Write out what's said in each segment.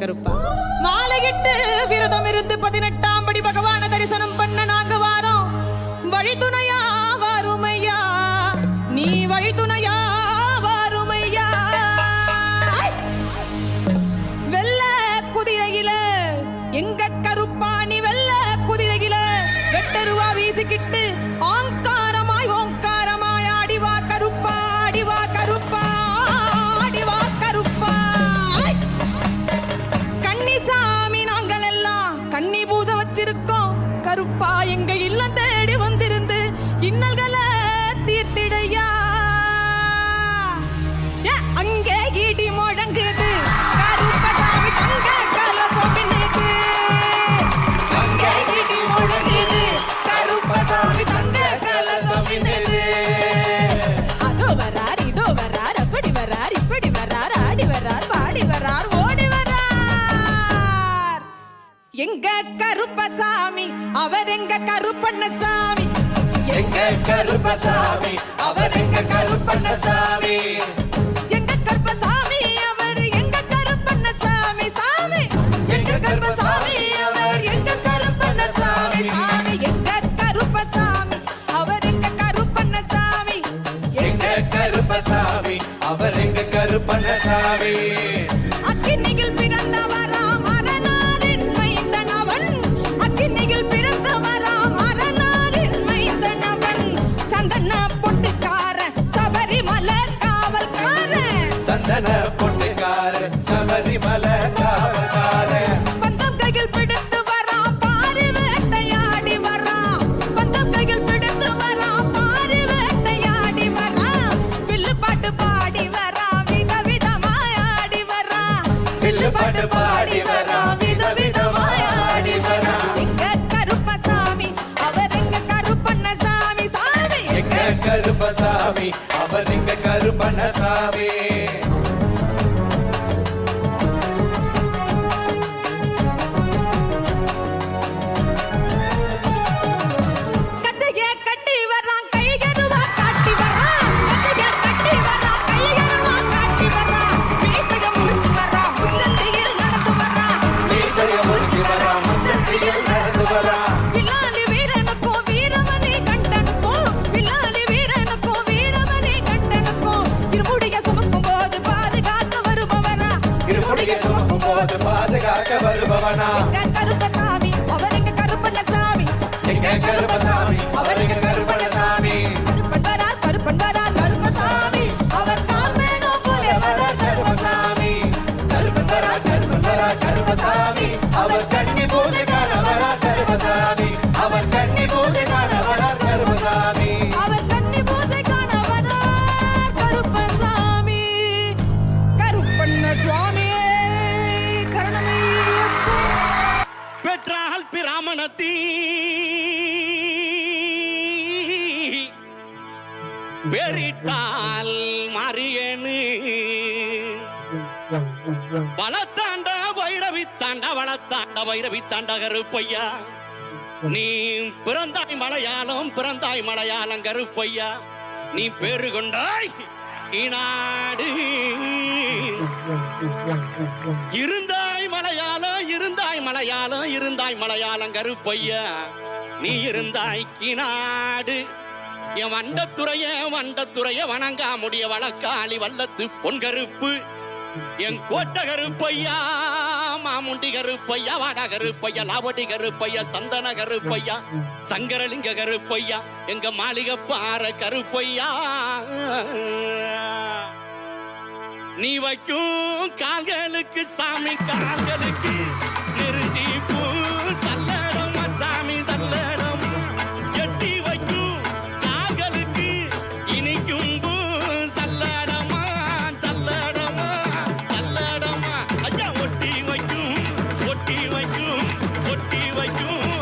कृपा எங்க கருப்பசாமி? அவர் எங்க கருப்பசாமி? அவர் எங்க கருப்பண்ணசாமி? சாமி எங்க கருப்பசாமி? அவர் எங்க கருப்பண்ணசாமி? சாமி எங்க கருப்பசாமி? அவர் எங்க கருப்பண்ணசாமி? எங்க கருப்பசாமி? அவர் எங்க அக்கினியில் பிறந்தவராம் சாமி. அவர் எங்க கருப்பண்ணசாமி. சாமி வருபவனா பெற்றால் பிராமணத்தீ பெரிட்டால் மாறியேனு. வளத்தாண்ட வைரவி தாண்ட வளத்தாண்ட வைரவித்தாண்ட கருப்பையா. நீ பிறந்தாய் மலையாளம் பிறந்தாய் மலையாளம் கருப்பையா. நீ பேரு கொண்டாய் இநாடு இருந்தாய் மலையாளம் இருந்தாய் மலையாளம் கருப்பையா. நீ இருந்தாய் கிநாடு. என் வண்டத்துறைய வண்டத்துறைய வணங்கா முடிய வழக்காளி வல்லத்து பொன்கருப்பு என் கோட்ட கருப்பையா மாமுண்டி கருப்பையா வாட கருப்பையா லாவடி கருப்பையா சந்தன கருப்பையா சங்கரலிங்க கருப்பையா எங்க மாளிகை பாற கருப்பையா. நீ வைக்கும் கால்களுக்கு சாமி கால்களுக்கு நெருஞ்சி பூ. சல்லடமா சாமி சல்லடமா. எட்டி வைக்கும் கால்களுக்கு இனிக்கும் பூ. சல்லடமா சல்லடமா சல்லடமா. ஐயா ஒட்டி வைக்கும் ஒட்டி வைக்கும் ஒட்டி வைக்கும்.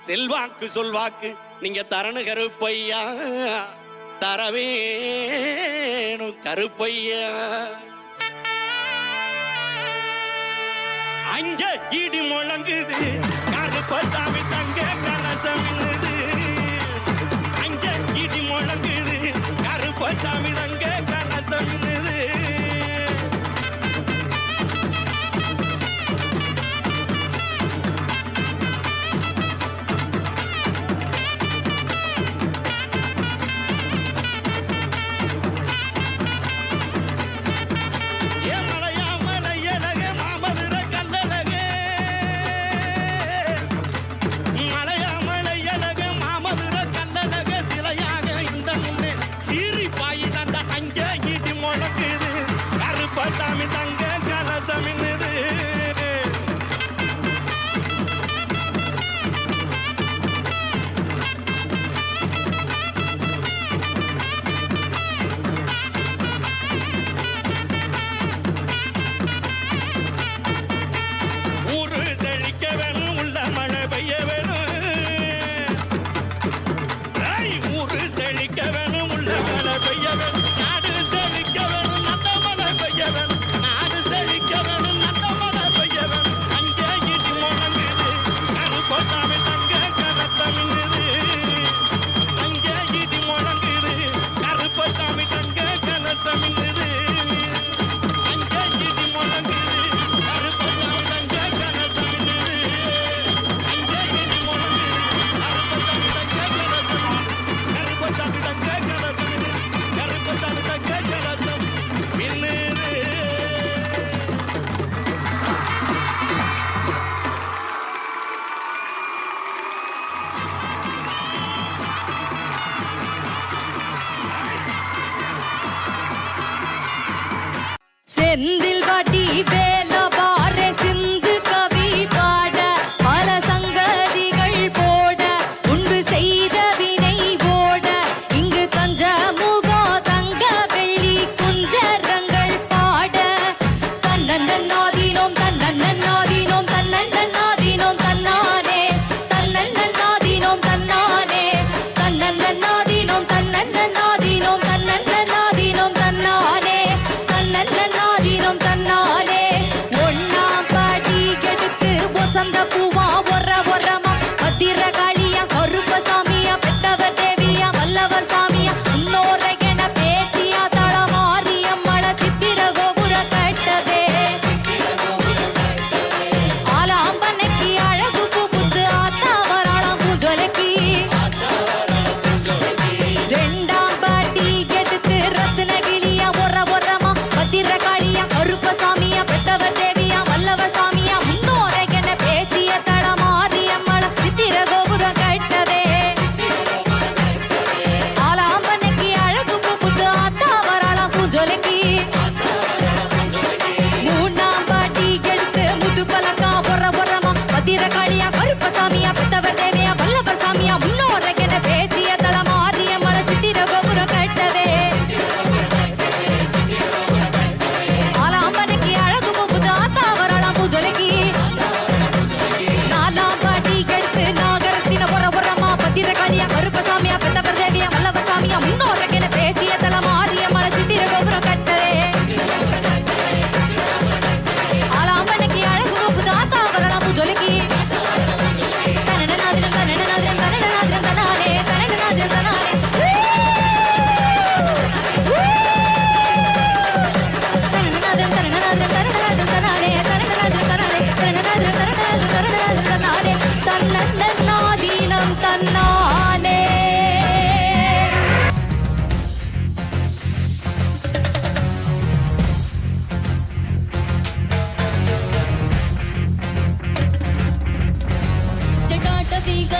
செல்வாக்கு சொல்வாக்கு. நீங்க தரணு கருப்பையா? தரவேணும் கருப்பையா? அங்க இடி முழங்குது. கருப்பசாமி தங்க கலசம் அங்க இடி முழங்குது. கருப்பசாமி தங்க கலசம் செந்தில் வாட்டி வே தன்னாலே ஒன்னா பாடி எடுத்து வசந்த பூவா உறவ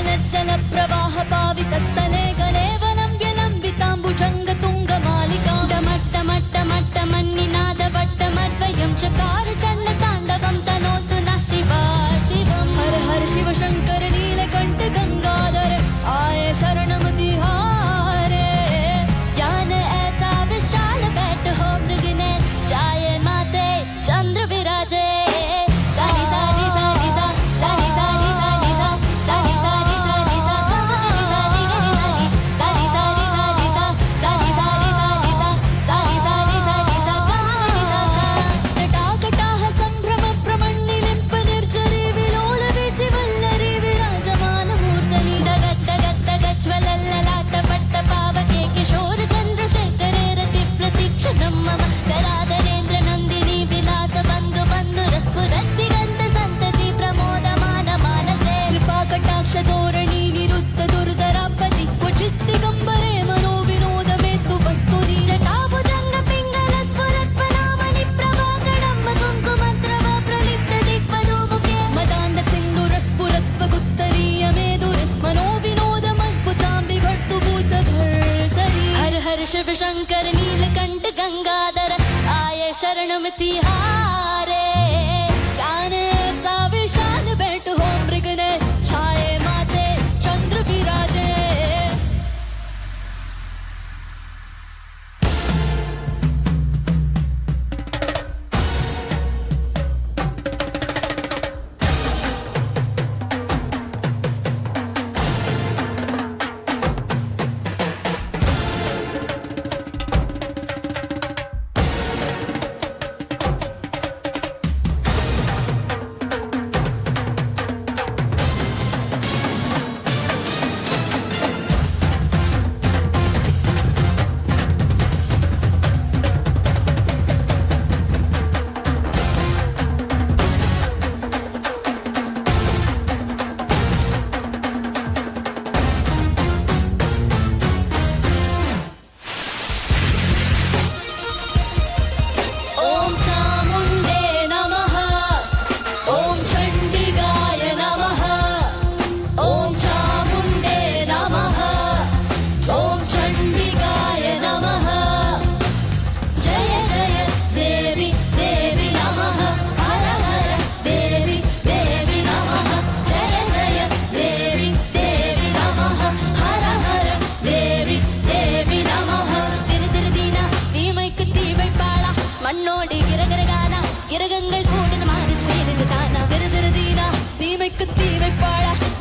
なっちゃ शरणमति हा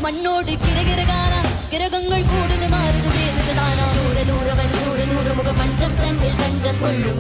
மண்ணோடு கிரகிரகானா கிரகங்கள் கூடுது மாறுது வேறுதானா தூர தூர வன் தூர தூர முக பஞ்சம் தன்னில் தஞ்சம் கொள்ளும்